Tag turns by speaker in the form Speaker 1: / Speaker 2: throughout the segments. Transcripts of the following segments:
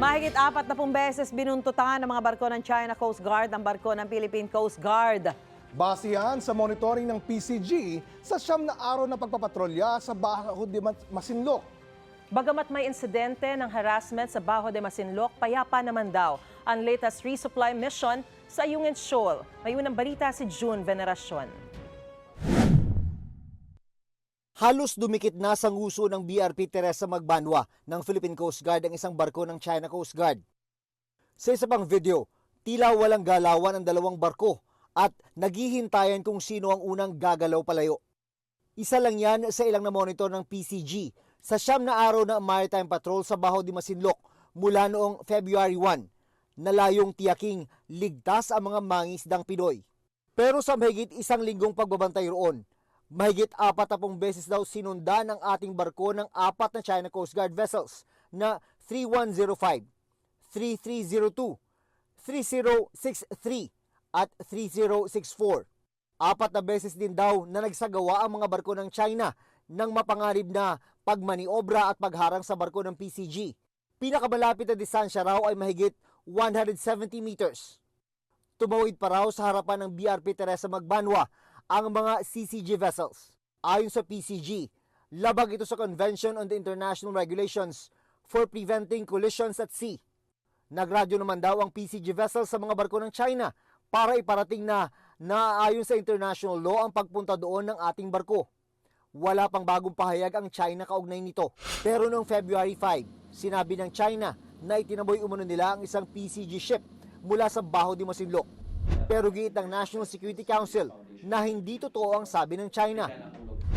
Speaker 1: Mahigit apat na pong beses binuntutan ng mga barko ng China Coast Guard ang barko ng Philippine Coast Guard.
Speaker 2: Base yan sa monitoring ng PCG sa siyam na araw na pagpapatrolya sa Baho de Mas- Masinloc.
Speaker 1: Bagamat may insidente ng harassment sa Baho de Masinloc, payapa naman daw ang latest resupply mission sa Ayungin Shoal. May unang balita si June Veneracion.
Speaker 3: Halos dumikit na sa nguso ng BRP Teresa Magbanwa ng Philippine Coast Guard ang isang barko ng China Coast Guard. Sa isa pang video, tila walang galawan ang dalawang barko at naghihintayan kung sino ang unang gagalaw palayo. Isa lang yan sa ilang na monitor ng PCG sa siyam na araw na maritime patrol sa Baho de Masinloc mula noong February 1 na layong tiyaking ligtas ang mga mangisdang Pinoy. Pero sa mahigit isang linggong pagbabantay roon, mahigit apat na beses daw sinundan ng ating barko ng apat na China Coast Guard vessels na 3105, 3302, 3063 at 3064. Apat na beses din daw na nagsagawa ang mga barko ng China ng mapangarib na pagmaniobra at pagharang sa barko ng PCG. Pinakamalapit na distansya raw ay mahigit 170 meters. Tumawid pa raw sa harapan ng BRP Teresa Magbanwa ang mga CCG vessels. Ayon sa PCG, labag ito sa Convention on the International Regulations for Preventing Collisions at Sea. Nagradyo naman daw ang PCG vessels sa mga barko ng China para iparating na naaayon sa international law ang pagpunta doon ng ating barko. Wala pang bagong pahayag ang China kaugnay nito. Pero noong February 5, sinabi ng China na itinaboy umano nila ang isang PCG ship mula sa Baho de Masinloc. Pero giit ng National Security Council na hindi totoo ang sabi ng China.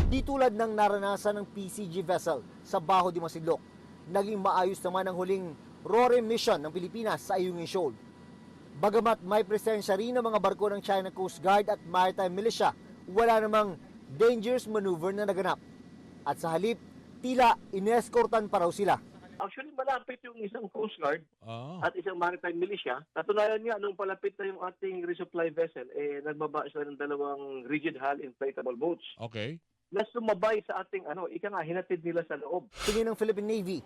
Speaker 3: Di tulad ng naranasan ng PCG vessel sa Baho de Masinloc, naging maayos naman ang huling RORE mission ng Pilipinas sa Ayungin Shoal. Bagamat may presensya rin ng mga barko ng China Coast Guard at Maritime Militia, wala namang dangerous maneuver na naganap. At sa halip, tila ineskortan pa raw sila.
Speaker 4: Actually, malapit yung isang Coast Guard
Speaker 5: Ah.
Speaker 4: at isang maritime militia. Katunayan nga, nung palapit na yung ating resupply vessel, eh, nagbaba sila ng dalawang rigid hull inflatable boats.
Speaker 5: Okay.
Speaker 4: Na sumabay sa ating, ano, ika nga, hinatid nila sa loob.
Speaker 3: Tingin ng Philippine Navy,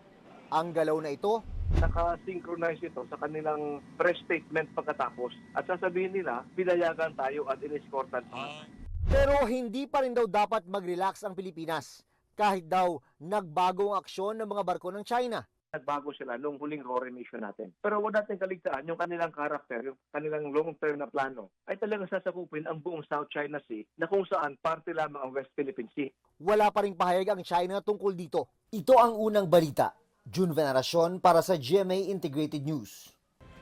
Speaker 3: ang galaw na ito
Speaker 4: Naka-synchronize ito sa kanilang press statement pagkatapos. At sasabihin nila, pinayagan tayo at inescortan pa.
Speaker 5: Ah.
Speaker 3: Pero hindi pa rin daw dapat mag-relax ang Pilipinas kahit daw nagbago ang aksyon ng mga barko ng China.
Speaker 4: Nagbago sila nung huling RORE mission natin. Pero huwag natin kaligtaan yung kanilang character, yung kanilang long-term na plano, ay talagang sasakupin ang buong South China Sea na kung saan parte lamang ang West Philippine Sea.
Speaker 3: Wala pa ring pahayag ang China tungkol dito. Ito ang unang balita. June Veneracion para sa GMA Integrated News.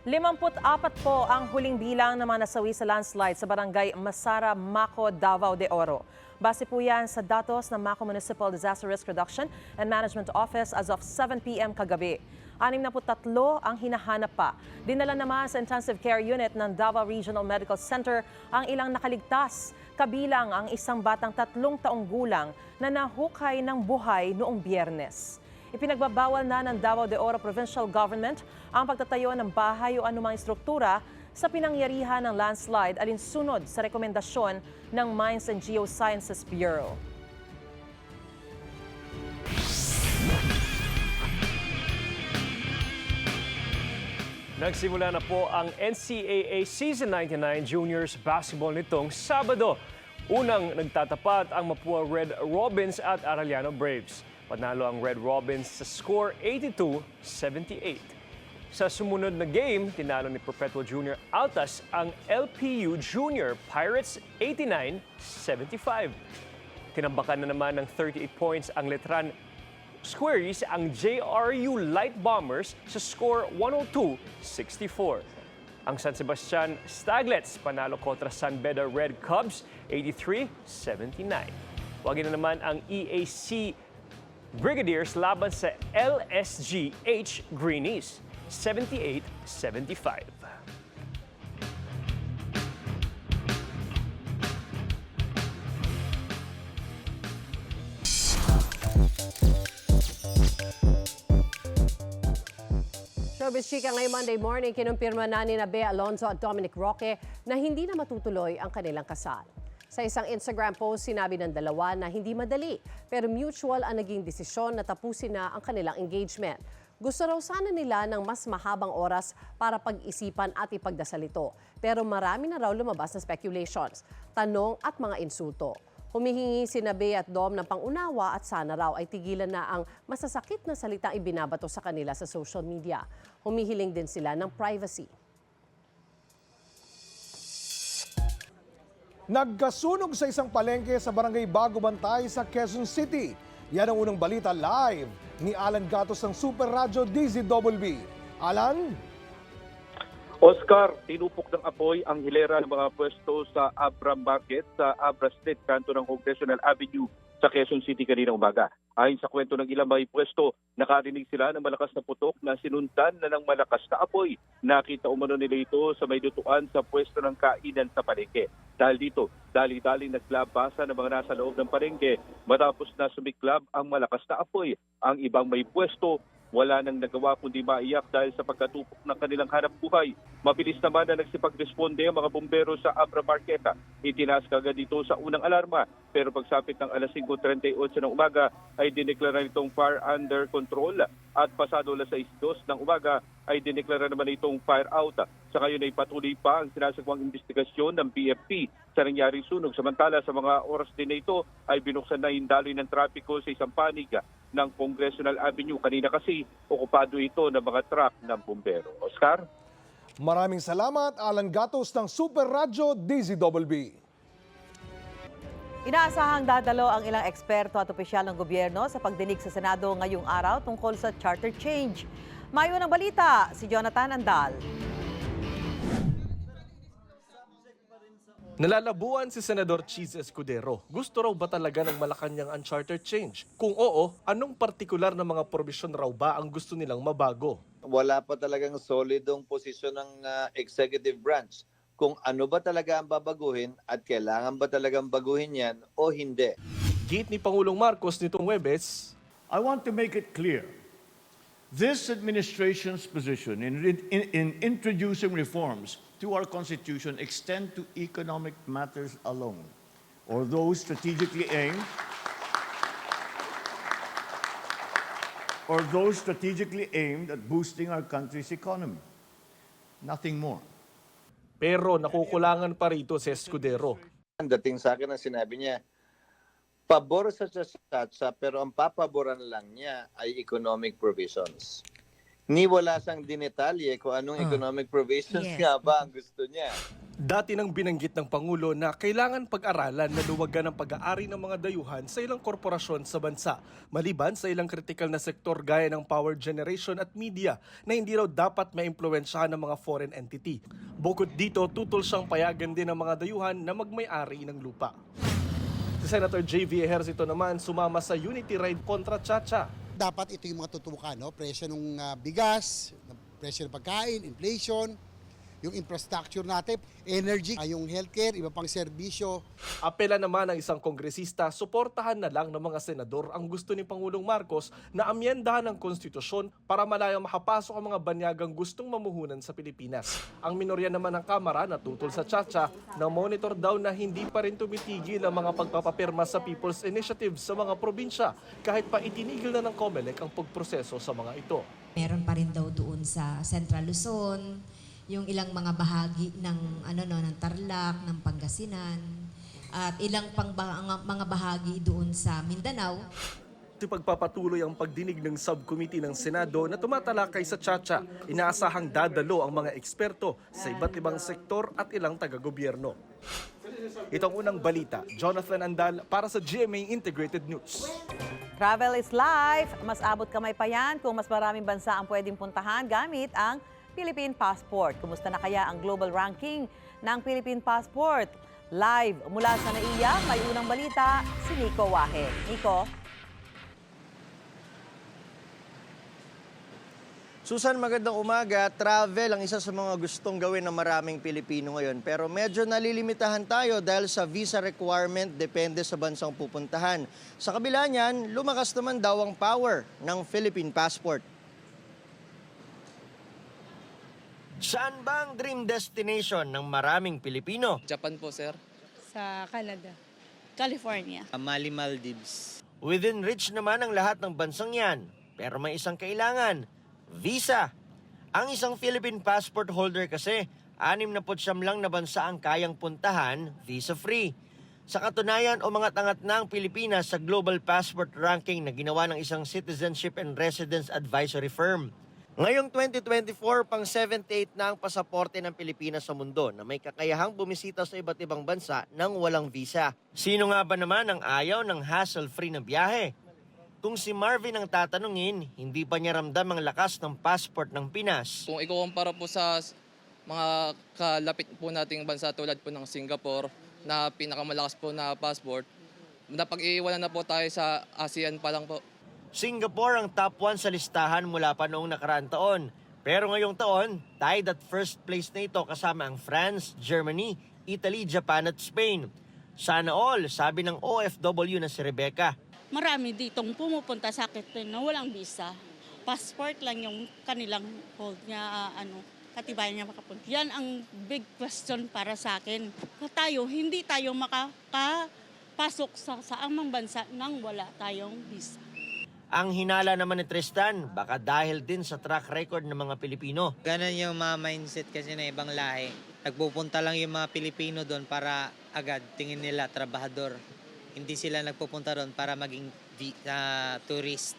Speaker 1: 54 po ang huling bilang na mga nasawi sa landslide sa barangay Masara, Maco, Davao de Oro. Base po yan sa datos ng Maco Municipal Disaster Risk Reduction and Management Office as of 7 p.m. kagabi. 63 ang hinahanap pa. Dinala naman sa intensive care unit ng Davao Regional Medical Center ang ilang nakaligtas, kabilang ang isang batang tatlong taong gulang na nahukay ng buhay noong biyernes. Ipinagbabawal na ng Davao de Oro Provincial Government ang pagtatayo ng bahay o anumang struktura sa pinangyarihan ng landslide alinsunod sa rekomendasyon ng Mines and Geosciences Bureau.
Speaker 6: Nagsimula na po ang NCAA Season 99 Juniors Basketball nitong Sabado. Unang nagtatapat ang Mapua Red Robins at Arellano Braves. Panalo ang Red Robins sa score 82-78. Sa sumunod na game, tinalo ni Perpetual Junior Altas ang LPU Junior Pirates 89-75. Tinambakan na naman ng 38 points ang Letran Squaries ang JRU Light Bombers sa score 102-64. Ang San Sebastian Staglets panalo kontra San Beda Red Cubs 83-79. Wagin na naman ang EAC Brigadiers laban sa LSGH Greenies 78-75.
Speaker 7: Showbiz Chika ngayong Monday morning, kinumpirma na ni Bea Alonzo at Dominic Roque na hindi na matutuloy ang kanilang kasal. Sa isang Instagram post, sinabi ng dalawa na hindi madali, pero mutual ang naging desisyon na tapusin na ang kanilang engagement. Gusto raw sana nila ng mas mahabang oras para pag-isipan at ipagdasal ito. Pero marami na raw lumabas na speculations, tanong at mga insulto. Humihingi si Bea at Dom ng pangunawa at sana raw ay tigilan na ang masasakit na salitang ibinabato sa kanila sa social media. Humihiling din sila ng privacy.
Speaker 2: Nagkasunog sa isang palengke sa barangay Bago Bantay sa Quezon City. Yan ang unang balita live ni Alan Gatos ng Super Radyo DZWB. Alan?
Speaker 5: Oscar, tinupok ng apoy ang hilera ng mga pwesto sa Abra Market sa Abra Street, kanto ng Congressional Avenue sa Quezon City kanina umaga. Ayon sa kwento ng ilang may pwesto, nakarinig sila ng malakas na putok na sinundan na ng malakas na apoy. Nakita umano nila ito sa may dutuan sa pwesto ng kainan sa palengke. Dahil dito, dali-dali naglabasa ng mga nasa loob ng palengke matapos na sumiklab ang malakas na apoy. Ang ibang may pwesto wala nang nagawa kundi maiyak dahil sa pagkatupok ng kanilang hanap buhay. Mabilis naman na nagsipagresponde ang mga bumbero sa Abra Marqueta. Itinaas kagad dito sa unang alarma pero pagsapit ng alas 5.38 ng umaga ay dineklara nitong fire under control at pasado alas 6.02 ng umaga ay dineklara naman itong fire out. Sa ngayon ay patuloy pa ang sinasagwang investigasyon ng PFP sa nangyaring sunog. Samantala sa mga oras din na ito ay binuksan na yung daloy ng trapiko sa isang panig ng Congressional Avenue. Kanina kasi okupado ito ng mga truck ng bumbero. Oscar?
Speaker 2: Maraming salamat, Alan Gatos ng Super Radyo DZWB.
Speaker 8: Inaasahang dadalo ang ilang eksperto at opisyal ng gobyerno sa pagdinig sa Senado ngayong araw tungkol sa charter change. Mayo ng balita, si Jonathan Andal.
Speaker 9: Nalalabuan si Senador Cheese Escudero. Gusto raw ba talaga ng Malacanang ang charter change? Kung oo, anong partikular na mga probisyon raw ba ang gusto nilang mabago?
Speaker 10: wala pa talagang solidong posisyon ng ah, executive branch kung ano ba talaga ang babaguhin at kailangan ba talagang baguhin yan o hindi.
Speaker 9: Gate ni Pangulong Marcos nitong Webes,
Speaker 11: I want to make it clear. This administration's position in, in, in introducing reforms to our Constitution extend to economic matters alone, or those strategically aimed or those strategically aimed at boosting our country's economy. Nothing more.
Speaker 9: pero nakukulangan pa rito si Escudero.
Speaker 10: Ang dating sa akin ang sinabi niya, pabor sa tsatsa pero ang papaboran lang niya ay economic provisions. Ni wala sang dinetalye kung anong economic provisions nga ba ang gusto niya.
Speaker 9: Dati nang binanggit ng Pangulo na kailangan pag-aralan na luwagan ang pag-aari ng mga dayuhan sa ilang korporasyon sa bansa, maliban sa ilang kritikal na sektor gaya ng power generation at media na hindi raw dapat maimpluwensyahan ng mga foreign entity. Bukod dito, tutol siyang payagan din ng mga dayuhan na magmay-ari ng lupa. Si Senator J.V. Ejercito naman sumama sa Unity Ride kontra Chacha.
Speaker 12: dapat ito yung mga tutukan, no? presyo ng ah, bigas, presyo ng pagkain, inflation, yung infrastructure natin, energy, ah, yung healthcare, iba pang serbisyo.
Speaker 9: Apela naman ng isang kongresista, suportahan na lang ng mga senador ang gusto ni Pangulong Marcos na amyendahan ng konstitusyon para malayang makapasok ang mga banyagang gustong mamuhunan sa Pilipinas. Ang minorya naman ng Kamara na tutol sa Chacha na monitor daw na hindi pa rin tumitigil ang mga pagpapapirma sa People's Initiative sa mga probinsya kahit pa itinigil na ng COMELEC ang pagproseso sa mga ito.
Speaker 13: Meron pa rin daw doon sa Central Luzon, yung ilang mga bahagi ng ano no ng Tarlac, ng Pangasinan, at ilang pang ba- mga bahagi doon sa Mindanao.
Speaker 9: Ito pagpapatuloy ang pagdinig ng subcommittee ng Senado na tumatalakay sa Chacha. Inaasahang dadalo ang mga eksperto sa iba't ibang sektor at ilang taga-gobyerno. Itong unang balita, Jonathan Andal para sa GMA Integrated News.
Speaker 8: Travel is life. Mas abot kamay pa yan kung mas maraming bansa ang pwedeng puntahan gamit ang Philippine Passport. Kumusta na kaya ang global ranking ng Philippine Passport? Live mula sa NAIA, may unang balita, si Nico Wahe. Nico?
Speaker 3: Susan, magandang umaga. Travel ang isa sa mga gustong gawin ng maraming Pilipino ngayon. Pero medyo nalilimitahan tayo dahil sa visa requirement depende sa bansang pupuntahan. Sa kabila niyan, lumakas naman daw ang power ng Philippine Passport. Saan ba ang dream destination ng maraming Pilipino?
Speaker 14: Japan po, sir.
Speaker 13: Sa Canada. California.
Speaker 14: Mali Maldives.
Speaker 3: Within reach naman ang lahat ng bansang yan. Pero may isang kailangan,
Speaker 14: Visa. Ang isang Philippine passport holder kasi, anim na siyam lang na bansa ang kayang puntahan visa-free. Sa katunayan, umangat-angat na ang Pilipinas sa Global Passport Ranking na ginawa ng isang Citizenship and Residence Advisory Firm. Ngayong 2024, pang 78 na ang pasaporte ng Pilipinas sa mundo na may kakayahang bumisita sa iba't ibang bansa nang walang visa. Sino nga ba naman ang ayaw ng hassle-free na biyahe? Kung si Marvin ang tatanungin, hindi pa niya ramdam ang lakas ng passport ng Pinas.
Speaker 15: Kung ikukumpara po sa mga kalapit po nating bansa tulad po ng Singapore na pinakamalakas po na passport, napag-iiwanan na po tayo sa ASEAN pa lang po.
Speaker 14: Singapore ang top 1 sa listahan mula pa noong nakaraang taon. Pero ngayong taon, tied at first place na ito kasama ang France, Germany, Italy, Japan at Spain. Sana all, sabi ng OFW na si Rebecca.
Speaker 16: Marami ditong pumupunta sa akin na walang visa. Passport lang yung kanilang hold niya, ah, ano, katibayan niya makapunta. Yan ang big question para sa akin. Tayo, hindi tayo makapasok sa saamang bansa nang wala tayong visa.
Speaker 14: Ang hinala naman ni Tristan, baka dahil din sa track record ng mga Pilipino.
Speaker 17: Ganon yung mga mindset kasi na ibang lahi. Nagpupunta lang yung mga Pilipino doon para agad tingin nila trabahador. Hindi sila nagpupunta doon para maging ah, tourist.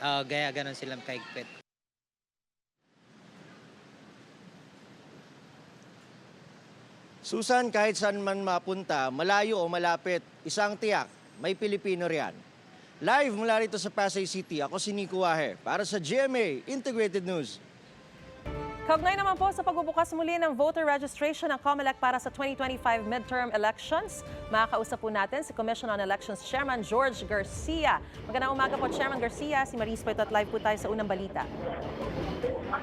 Speaker 17: Ah, gaya ganon silang kaigpit.
Speaker 14: Susan, kahit saan man mapunta, malayo o malapit, isang tiyak, may Pilipino riyan. Live mula rito sa Pasay City, ako si Nico Wahe para sa GMA Integrated News.
Speaker 1: Kaugnay naman po sa pagbubukas muli ng voter registration ng COMELEC para sa 2025 midterm elections. Makakausap po natin si Commission on Elections Chairman George Garcia. Magandang umaga po, Chairman Garcia. Si Maris po ito at live po tayo sa unang balita.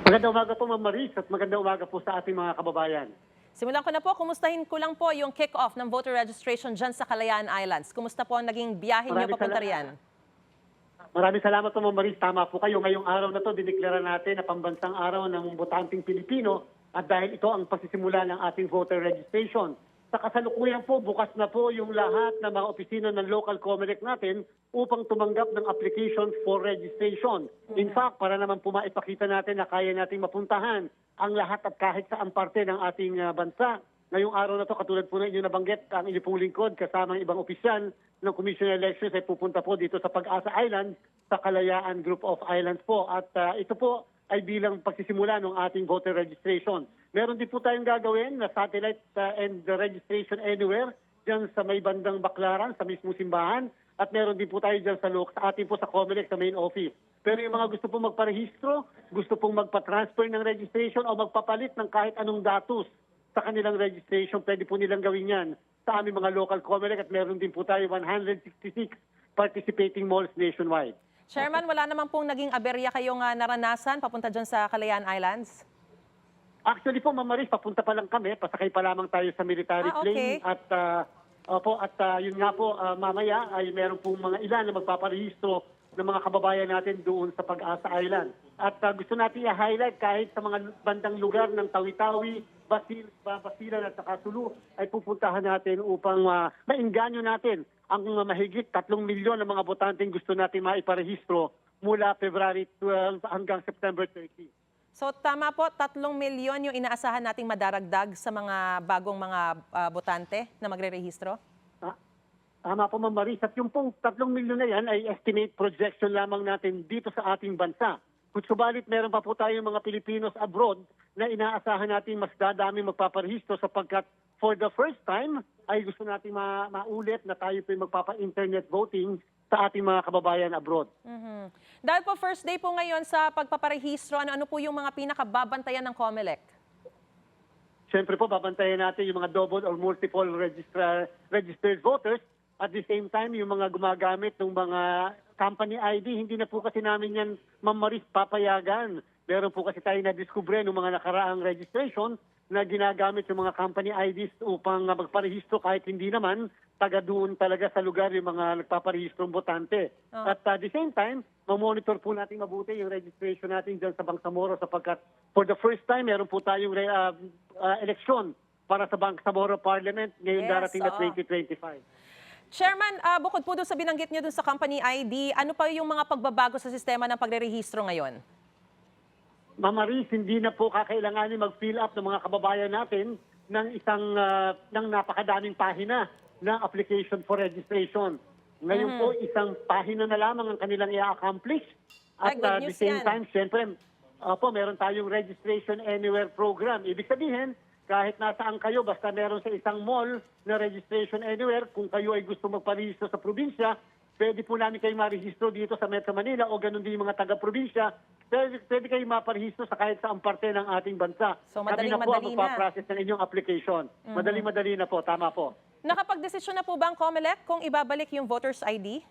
Speaker 18: Magandang umaga po, Ma'am Maris, at magandang umaga po sa ating mga kababayan.
Speaker 1: Simulan ko na po, kumustahin ko lang po yung kick-off ng voter registration dyan sa Kalayaan Islands. Kumusta po ang naging biyahe niyo
Speaker 18: Maraming
Speaker 1: papunta
Speaker 18: salamat.
Speaker 1: riyan?
Speaker 18: Maraming salamat po, Ma'am Maris. Tama po kayo. Ngayong araw na to, dineklara natin na pambansang araw ng botanteng Pilipino at dahil ito ang pasisimula ng ating voter registration. Sa kasalukuyan po, bukas na po yung lahat ng mga opisina ng local COMELEC natin upang tumanggap ng application for registration. In fact, para naman po maipakita natin na kaya nating mapuntahan ang lahat at kahit saan parte ng ating ah, bansa. Ngayong araw na to, katulad po na inyo nabanggit, ang inyong pong lingkod kasama ng ibang opisyal ng Commission on Elections ay pupunta po dito sa Pag-asa Island sa Kalayaan Group of Islands po. At ah, ito po ay bilang pagsisimula ng ating voter registration. Meron din po tayong gagawin na satellite ah, and registration anywhere dyan sa may bandang Baklaran, sa mismong simbahan. At meron din po tayo dyan sa, lo- sa ating po sa COMELEC, sa main office. Pero yung mga gusto pong magparehistro, gusto pong magpa-transfer ng registration o magpapalit ng kahit anong datos sa kanilang registration, pwede po nilang gawin yan sa aming mga local COMELEC at meron din po tayo 166 participating malls nationwide.
Speaker 1: Chairman, wala naman pong naging aberya kayong ah, naranasan papunta dyan sa Kalayaan Islands?
Speaker 18: Actually po, Ma'am Maris, papunta pa lang kami. Pasakay pa lamang tayo sa military
Speaker 1: Ah, okay.
Speaker 18: plane. At ah, opo, at ah, yun nga po, ah, mamaya ay meron pong mga ilan na magpaparehistro ng mga kababayan natin doon sa Pag-asa Island. At ah, gusto natin i-highlight kahit sa mga bandang lugar ng Tawi-Tawi, Basil, Ba- Basilan at saka Sulu ay pupuntahan natin upang ah, mainganyo natin ang mga mahigit 3 milyon ng mga botanteng gusto natin maiparehistro mula February 12 hanggang September 30.
Speaker 1: So tama po, tatlong milyon yung inaasahan nating madaragdag sa mga bagong mga ah, botante na magre-rehistro?
Speaker 18: Tama po, Ma'am Maris. At yung pong tatlong milyon na yan ay estimate projection lamang natin dito sa ating bansa. Kung subalit meron pa po tayong mga Pilipinos abroad na inaasahan natin mas dadami magpaparehistro sapagkat for the first time ay gusto natin ma- maulit na tayo po magpapa-internet voting sa ating mga kababayan abroad.
Speaker 1: Mhm. Dahil po first day po ngayon sa pagpaparehistro, ano-ano po yung mga pinakababantayan ng COMELEC?
Speaker 18: Siyempre po, babantayan natin yung mga double or multiple registered voters. At the same time, yung mga gumagamit ng mga company ID, hindi na po kasi namin yan, Ma'am Maris, papayagan. Meron po kasi tayo na-discover ng mga nakaraang registration na ginagamit yung mga company IDs upang magparehistro kahit hindi naman taga doon talaga sa lugar yung mga nagpaparehistro ng botante.
Speaker 1: Oh.
Speaker 18: At uh, the same time, mamonitor po natin mabuti yung registration natin dyan sa Bangsamoro sapagkat for the first time, meron po tayong uh, uh, eleksyon para sa Bangsamoro Parliament ngayong
Speaker 1: Yes,
Speaker 18: darating na
Speaker 1: oo.
Speaker 18: 2025.
Speaker 1: Chairman, ah, bukod po doon sa binanggit niyo doon sa company ID, ano pa yung mga pagbabago sa sistema ng pagrerehistro ngayon?
Speaker 18: Riz, hindi na po kakailanganin mag-fill up ng mga kababayan natin ng isang ah, ng napakadaming pahina ng application for registration. Ngayon
Speaker 1: Mhm.
Speaker 18: po, isang pahina na lamang ang kanilang i-accomplish. At ah, the same
Speaker 1: yan.
Speaker 18: time, siyempre, opo, meron tayong Registration Anywhere program. Ibig sabihin, kahit nasaan kayo, basta meron sa isang mall na Registration Anywhere, kung kayo ay gusto magparehistro sa probinsya, pwede po namin kayo marehistro dito sa Metro Manila o ganun din mga taga-probinsya. Pwede, pwede kayo maparehistro sa kahit saang parte ng ating bansa.
Speaker 1: So,
Speaker 18: Kami na po ang magpaprocess ng inyong application.
Speaker 1: Mhm.
Speaker 18: Madali-madali na po, tama po.
Speaker 1: Nakapagdesisyon na po ba ang COMELEC kung ibabalik yung voters ID?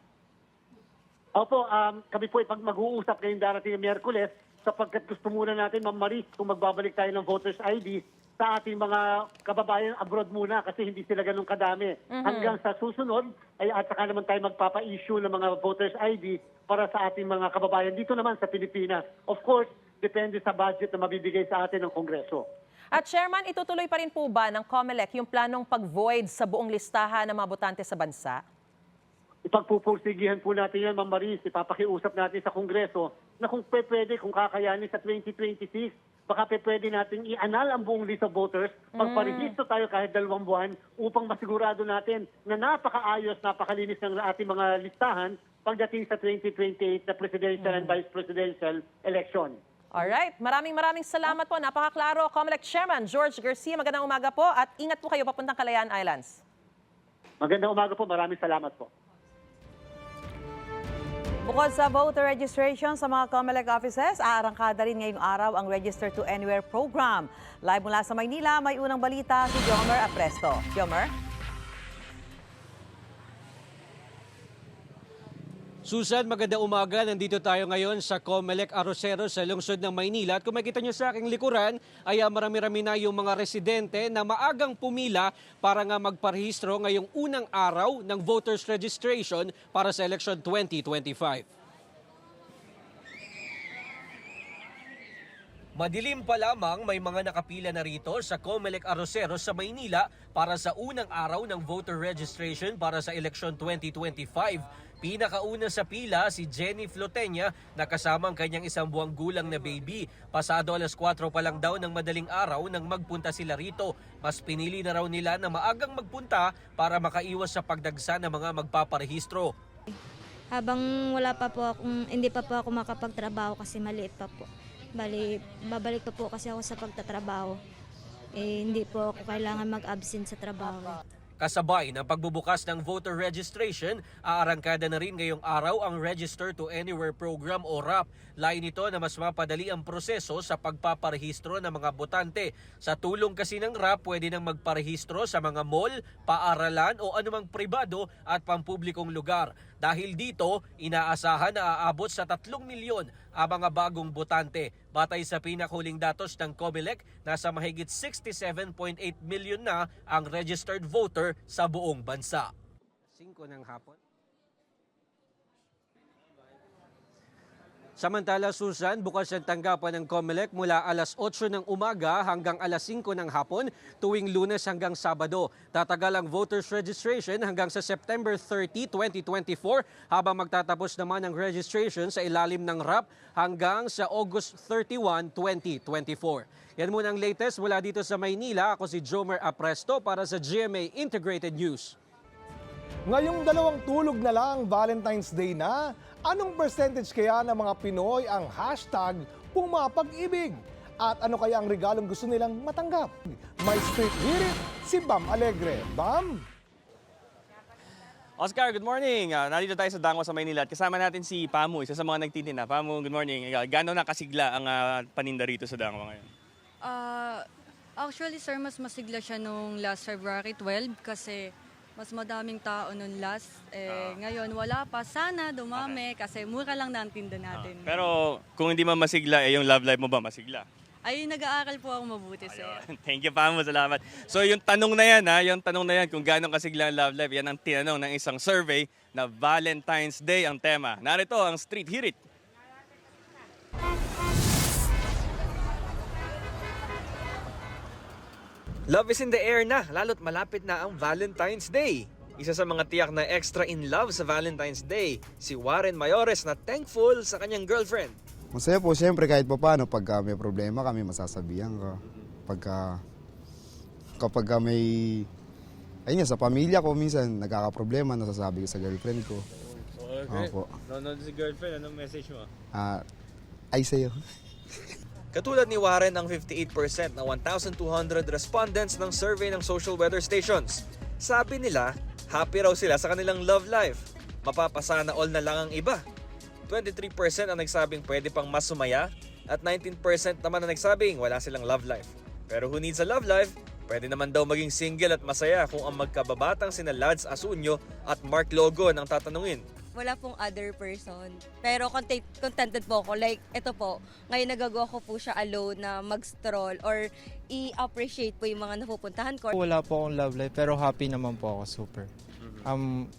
Speaker 18: Opo, um, kami po ipag mag-uusap ngayong darating ng Miyerkules sapagkat gusto muna natin, Ma'am Maris, kung magbabalik tayo ng voters ID sa ating mga kababayan abroad muna kasi hindi sila ganun kadami.
Speaker 1: Mhm.
Speaker 18: Hanggang sa susunod, ay at saka naman tayo magpapa-issue ng mga voters ID para sa ating mga kababayan dito naman sa Pilipinas. Of course, depende sa budget na mabibigay sa atin ng Kongreso.
Speaker 1: At Chairman, itutuloy pa rin po ba ng COMELEC yung planong pag-void sa buong listahan ng mga botante sa bansa?
Speaker 18: Ipagpupursigihan po natin yan, Ma'am Maris. Ipapakiusap natin sa Kongreso na kung pwede, kung kakayanin sa 2026, baka pe- pwede natin i-anal ang buong list of voters, magparehistro tayo kahit dalawang buwan upang masigurado natin na napakaayos, napakalinis ng ating mga listahan pagdating sa 2028 na presidential and vice presidential election.
Speaker 1: Alright, maraming maraming salamat po. Napakaklaro. COMELEC Chairman George Garcia, magandang umaga po at ingat po kayo papuntang Kalayaan Islands.
Speaker 18: Magandang umaga po. Maraming salamat po.
Speaker 8: Bukod sa voter registration sa mga COMELEC offices, aarangkada rin ngayong araw ang Register to Anywhere program. Live mula sa Maynila, may unang balita si Jomer Apresto. Jomer?
Speaker 19: Susan, maganda umaga. Nandito tayo ngayon sa Comelec Arroceros sa lungsod ng Maynila. At kung makita nyo sa aking likuran, ay ah, marami-rami na yung mga residente na maagang pumila para nga magparehistro ngayong unang araw ng voters registration para sa election 2025. Madilim pa lamang may mga nakapila na rito sa Comelec Arroceros sa Maynila para sa unang araw ng voter registration para sa election 2025. Pinakauna sa pila si Jenny Flotenya na kasama ang kanyang isang buwang gulang na baby. Pasado alas 4 pa lang daw ng madaling araw nang magpunta sila rito. Mas pinili na raw nila na maagang magpunta para makaiwas sa pagdagsa ng mga magpaparehistro.
Speaker 20: habang wala pa po akong, hindi pa po ako makapagtrabaho kasi maliit pa po. Bali, babalik pa po kasi ako sa pagtatrabaho. Eh, hindi po ako kailangan mag-absent sa trabaho.
Speaker 19: Kasabay ng pagbubukas ng voter registration, aarangkada na rin ngayong araw ang Register to Anywhere program o RAP. Lain nito na mas mapadali ang proseso sa pagpaparehistro ng mga botante. Sa tulong kasi ng RAP, pwede nang magparehistro sa mga mall, paaralan o anumang pribado at pampublikong lugar. Dahil dito, inaasahan na aabot sa 3 milyon ang mga bagong botante. Batay sa pinakhuling datos ng COMELEC, nasa mahigit 67.8 milyon na ang registered voter sa buong bansa. 5 ng hapon. Samantala, Susan, bukas ang tanggapan ng COMELEC mula alas 8 ng umaga hanggang alas 5 ng hapon tuwing lunes hanggang sabado. Tatagal ang voters registration hanggang sa September 30, 2024 habang magtatapos naman ang registration sa ilalim ng RAP hanggang sa August 31, 2024. Yan muna ang latest mula dito sa Maynila. Ako si Jomer Apresto para sa GMA Integrated News.
Speaker 2: Ngayong dalawang tulog na lang, Valentine's Day na, anong percentage kaya ng mga Pinoy ang hashtag pumapag-ibig? At ano kaya ang regalong gusto nilang matanggap? May street hirit si Bam Alegre. Bam!
Speaker 21: Oscar, good morning. Uh, nandito tayo sa Dangwa sa Maynila at kasama natin si Pamu, isa sa mga nagtitinda. Pamu, good morning. Uh, Gano'n na kasigla ang uh, paninda rito sa Dangwa ngayon?
Speaker 22: Ah, actually, sir, mas masigla siya nung last February 12 kasi mas madaming tao nung last. Eh, Ngayon, wala pa. Sana dumami kasi mura lang na ang tinda natin.
Speaker 21: Pero kung hindi man masigla, eh, yung love life mo ba masigla?
Speaker 22: Ay, nag-aaral po ako mabuti, sir.
Speaker 21: Thank you, Pamu. Salamat. So yung tanong na yan, ha, yung tanong na yan kung gano'ng kasigla ang love life, yan ang tinanong ng isang survey na Valentine's Day ang tema. Narito ang Street Hirit.
Speaker 23: Love is in the air na, lalo't malapit na ang Valentine's Day.
Speaker 24: Isa sa mga tiyak na extra in love sa Valentine's Day, si Warren Mayores na thankful sa kanyang girlfriend.
Speaker 25: Masaya po, siyempre kahit pa paano, pagka may problema kami, masasabihan ko. Pagka, kapag ka may, ayun nga, sa pamilya ko, minsan nagkakaproblema, nasasabi ko sa girlfriend ko. Opo.
Speaker 24: Nanonood si girlfriend, anong message mo?
Speaker 25: Ah, ay sa'yo.
Speaker 24: Katulad ni Warren ang 58% na 1,200 respondents ng survey ng social weather stations. Sabi nila, happy raw sila sa kanilang love life. Mapapasana all na lang ang iba. 23% ang nagsabing pwede pang mas sumaya at 19% naman ang nagsabing wala silang love life. Pero who needs a love life? Pwede naman daw maging single at masaya kung ang magkababatang sina Lads Asunyo at Mark Logo ang tatanungin.
Speaker 23: Wala pong other person. Pero content, contented po ako. Like, ito po, ngayon nagagawa ko po siya alone na mag-stroll or i-appreciate po yung mga napupuntahan ko.
Speaker 26: Wala po akong love life pero happy naman po ako super. Um,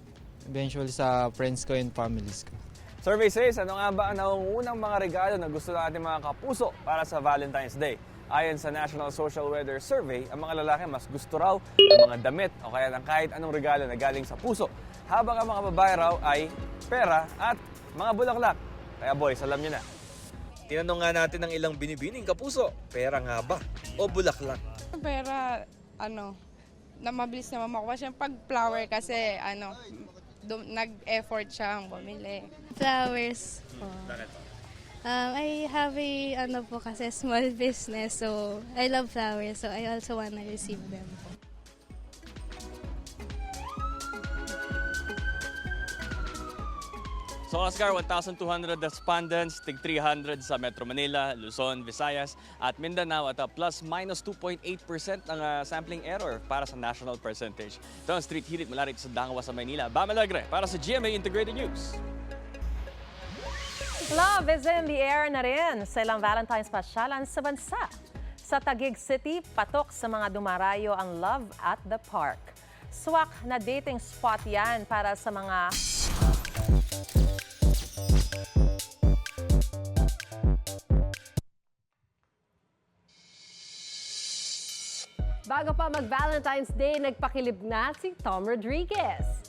Speaker 26: eventually sa friends ko and families ko.
Speaker 27: Survey says, ano nga ba ang nauunang mga regalo na gusto ng ating mga kapuso para sa Valentine's Day? Ayon sa National Social Weather Survey, ang mga lalaki mas gusto raw ng mga damit o kaya ng kahit anong regalo na galing sa puso. Habang ang mga babae raw ay pera at mga bulaklak. Kaya boys, alam niyo na.
Speaker 24: Tinanong nga natin ang ilang binibining kapuso, pera nga ba o bulaklak?
Speaker 28: Pera, ano, na mabilis na makuha siya. Pag flower kasi, ano, dum- nag-effort siyang bumili.
Speaker 29: Flowers po.
Speaker 24: Bakit?
Speaker 29: Um, I have a ano po kasi small business so I love flowers so I also wanna receive them.
Speaker 21: So Oscar, 1,200 respondents, tig 300 sa Metro Manila, Luzon, Visayas at Mindanao at a plus minus 2.8% ang ah, sampling error para sa national percentage. Ito ang street hirit mula rito sa Dangwa sa Maynila. Bam Alegre para sa GMA Integrated News.
Speaker 1: Love is in the air na rin sa ilang Valentine's pasyalan sa bansa. Sa Taguig City, patok sa mga dumarayo ang Love at the Park. Swak na dating spot yan para sa mga
Speaker 30: Bago pa mag-Valentine's Day, nagpakilib na si Tom Rodriguez.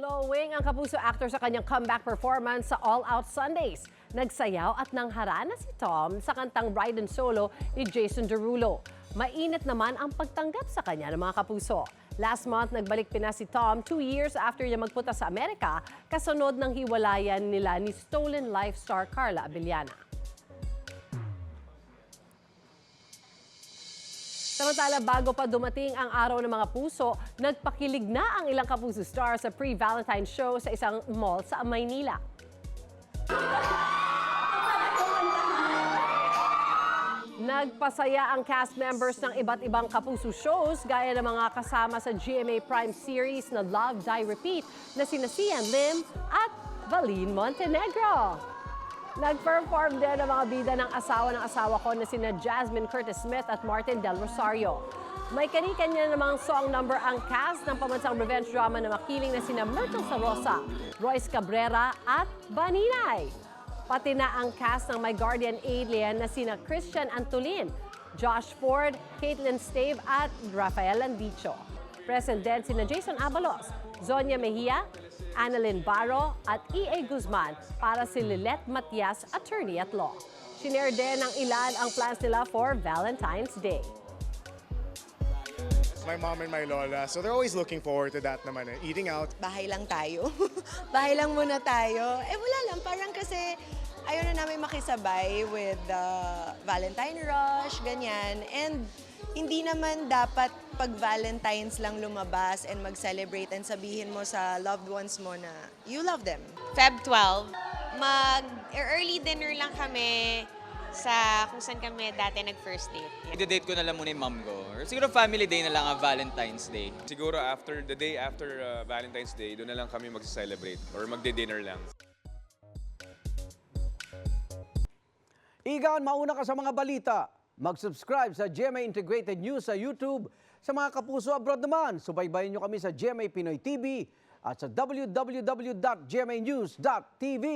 Speaker 30: Glowing ang kapuso actor sa kanyang comeback performance sa All Out Sundays. Nagsayaw at nangharana si Tom sa kantang Ride and Solo ni Jason Derulo. Mainit naman ang pagtanggap sa kanya ng mga kapuso. Last month, nagbalik Pinas si Tom two years after niya magpunta sa Amerika kasunod ng hiwalayan nila ni Stolen Life star Carla Abellana. Samantala, bago pa dumating ang araw ng mga puso, nagpakilig na ang ilang kapuso star sa pre-Valentine show sa isang mall sa Maynila. Nagpasaya ang cast members ng iba't ibang kapuso shows gaya ng mga kasama sa GMA Prime series na Love, Die, Repeat na sina Sian Lim at Valine Montenegro. Nag-perform din ang mga bida ng asawa ng asawa ko na sina Jasmine Curtis Smith at Martin Del Rosario. May kani-kanya namang song number ang cast ng pamansang revenge drama na makiling na sina Myrtle Sarosa, Royce Cabrera at Baninay. Pati na ang cast ng My Guardian Alien na sina Christian Antolin, Josh Ford, Caitlin Stave at Rafael Landicho. Present din sina Jason Abalos, Zonia Mejia, Annalyn Barro at E.A. Guzman para si Lilet Matias, attorney at law. Shinare din ng ilan ang plans nila for Valentine's Day.
Speaker 31: my mom and my lola. So they're always looking forward to that naman, eh, eating out.
Speaker 32: bahay lang tayo. bahay lang muna tayo. Eh wala lang, parang kasi ayaw na namin makisabay with the Valentine rush, ganyan. And hindi naman dapat pag Valentine's lang lumabas and mag-celebrate and sabihin mo sa loved ones mo na you love them.
Speaker 33: Feb 12, mag-early dinner lang kami sa kung saan kami dati nag-first date.
Speaker 34: I-date ko na lang muna yung mom ko. Or siguro family day na lang ang Valentine's Day.
Speaker 35: Siguro after the day after uh, Valentine's Day, doon na lang kami mag-celebrate or magde-dinner lang.
Speaker 36: Igan, mauna ka sa mga balita. Mag-subscribe sa GMA Integrated News sa YouTube. Sa mga kapuso abroad naman, subaybayan nyo kami sa GMA Pinoy TV at sa www.gmanews.tv.